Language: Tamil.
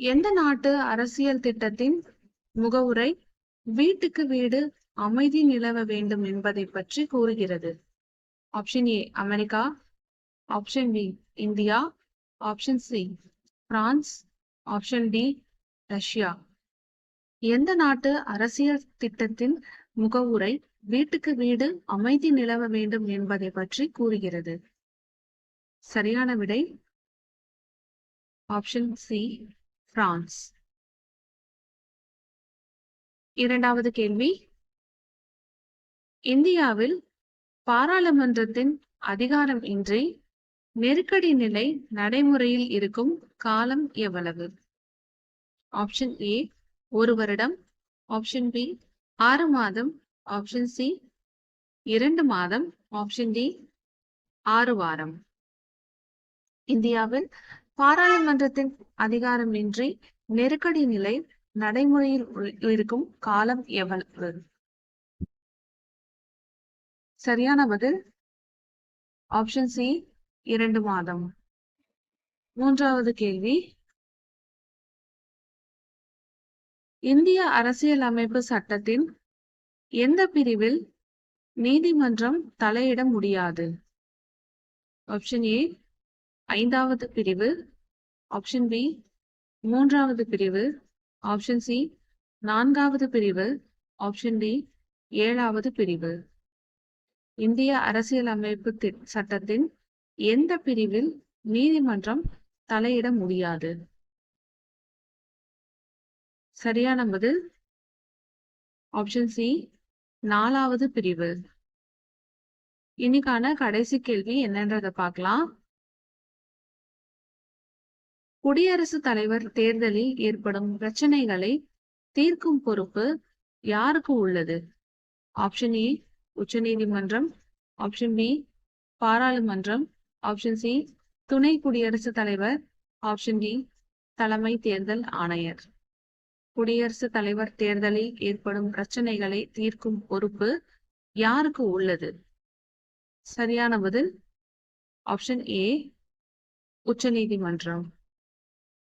எந்த நாட்டு அரசியல் திட்டத்தின் முகவுரை வீட்டுக்கு வீடு அமைதி நிலவ வேண்டும் என்பதை பற்றி கூறுகிறது? Option A America. Option B India. Option C France. Option D Russia. எந்த நாட்டு அரசியல் திட்டத்தின் முகவுரை வீட்டுக்கு வீடு அமைதி நிலவ வேண்டும் என்பதை பற்றி கூறுகிறது? சரியான விடை. ஆப்ஷன் சி பிரான்ஸ் இரண்டாவது கேள்வி. இந்தியாவில் பாராளுமன்றத்தின் அதிகாரம் இன்றி நெருக்கடி நிலை நடைமுறையில் இருக்கும் காலம் எவ்வளவு? ஆப்ஷன் ஏ ஒரு வருடம். ஆப்ஷன் பி ஆறு மாதம். ஆப்ஷன் சி இரண்டு மாதம். ஆப்ஷன் டி ஆறு வாரம். இந்தியாவில் பாராளுமன்றத்தின் அதிகாரமின்றி நெருக்கடி நிலை நடைமுறையில் இருக்கும் காலம் எவ்வளவு? சரியான பதில்? ஆப்ஷன் சி இரண்டு மாதம். மூன்றாவது கேள்வி. இந்திய அரசியலமைப்பு சட்டத்தின் எந்த பிரிவில் நீதிமன்றம் தலையிட முடியாது? ஆப்ஷன் ஏ ஐந்தாவது பிரிவு ஆப்ஷன் பி மூன்றாவது பிரிவு ஆப்ஷன் சி நான்காவது பிரிவு ஆப்ஷன் டி ஏழாவது பிரிவு. இந்திய அரசியலமைப்பு சட்டத்தின் எந்த பிரிவில் நீதிமன்றம் தலையிட முடியாது? சரியான பதில் ஆப்ஷன் சி நாலாவது பிரிவு. இன்னைக்கான கடைசி கேள்வி என்னன்றதை பார்க்கலாம். குடியரசுத் தலைவர் தேர்தலில் ஏற்படும் பிரச்சனைகளை தீர்க்கும் பொறுப்பு யாருக்கு உள்ளது? ஆப்ஷன் ஏ உச்சநீதிமன்றம். ஆப்ஷன் பி பாராளுமன்றம். ஆப்ஷன் சி துணை குடியரசுத் தலைவர். ஆப்ஷன் டி தலைமை தேர்தல் ஆணையர். குடியரசுத் தலைவர் தேர்தலில் ஏற்படும் பிரச்சனைகளை தீர்க்கும் பொறுப்பு யாருக்கு உள்ளது? சரியான பதில் ஆப்ஷன் ஏ உச்சநீதிமன்றம்.